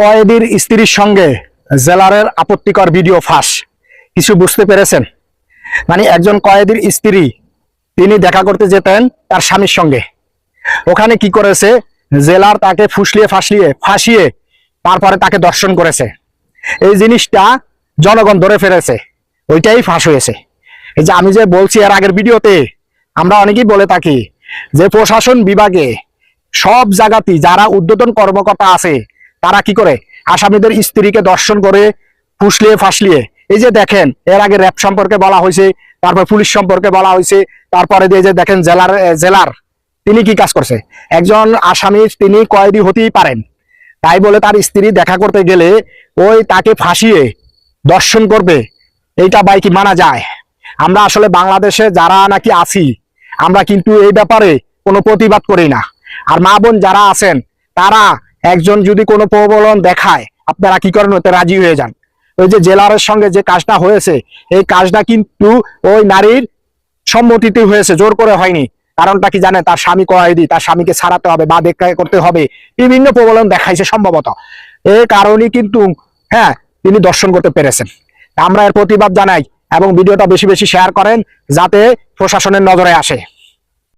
কয়েদির স্ত্রীর সঙ্গে জেলারের আপত্তিকর ভিডিও ফাঁস। কিছু বুঝতে পেরেছেন? মানে একজন কয়েদির স্ত্রী, তিনি দেখা করতে যেতেন তার স্বামীর সঙ্গে। ওখানে কি করেছে? জেলার তাকে ফুসলিয়ে ফাঁসলিয়ে, ফাঁসিয়ে তারপরে তাকে দর্শন করেছে। এই জিনিসটা জনগণ ধরে ফেলেছে। ওইটাই ফাঁস হয়েছে। এই যে আমি যে বলছি এর আগের ভিডিওতে, আমরা অনেকেই বলে থাকি যে প্রশাসন বিভাগে সব জায়গাতেই যারা উদ্বোধন কর্মকর্তা আছে তারা কি করে? আসামিদের স্ত্রীকে দর্শন করে ফুসলিয়ে ফাঁসলিয়ে। এই যে দেখেন, এর আগে র্যাব সম্পর্কে বলা হয়েছে, তারপর পুলিশ সম্পর্কে বলা হয়েছে, তারপরে দিয়ে যে দেখেন জেলার জেলার, তিনি কি কাজ করছে? একজন আসামি, তিনি কয়েদি হতেই পারেন। তাই বলে তার স্ত্রী দেখা করতে গেলে ওই তাকে ফাঁসিয়ে দর্শন করবে। এইটা বাই কি মানা যায়? আমরা আসলে বাংলাদেশে যারা নাকি আছি, আমরা কিন্তু এই ব্যাপারে কোনো প্রতিবাদ করি না। আর মা বোন যারা আছেন, তারা একজন যদি কোনো প্রবলন দেখায়, আপনারা কি করেন? ওতে রাজি হয়ে যান। ওই যে জেলারের সঙ্গে যে কাজটা হয়েছে, এই কাজটা কিন্তু ওই নারীর সম্মতিতে হয়েছে, জোর করে হয়নি। কারণটা কি জানে তার স্বামী কয়েদি, তার স্বামীকে ছাড়াতে হবে, বা দেখা করতে হবে, বিভিন্ন প্রবলন দেখাইছে সম্ভবত। এই কারণেই কিন্তু হ্যাঁ তিনি দর্শন করতে পেরেছেন। আমরা এর প্রতিবাদ জানাই এবং ভিডিওটা বেশি বেশি শেয়ার করেন, যাতে প্রশাসনের নজরে আসে।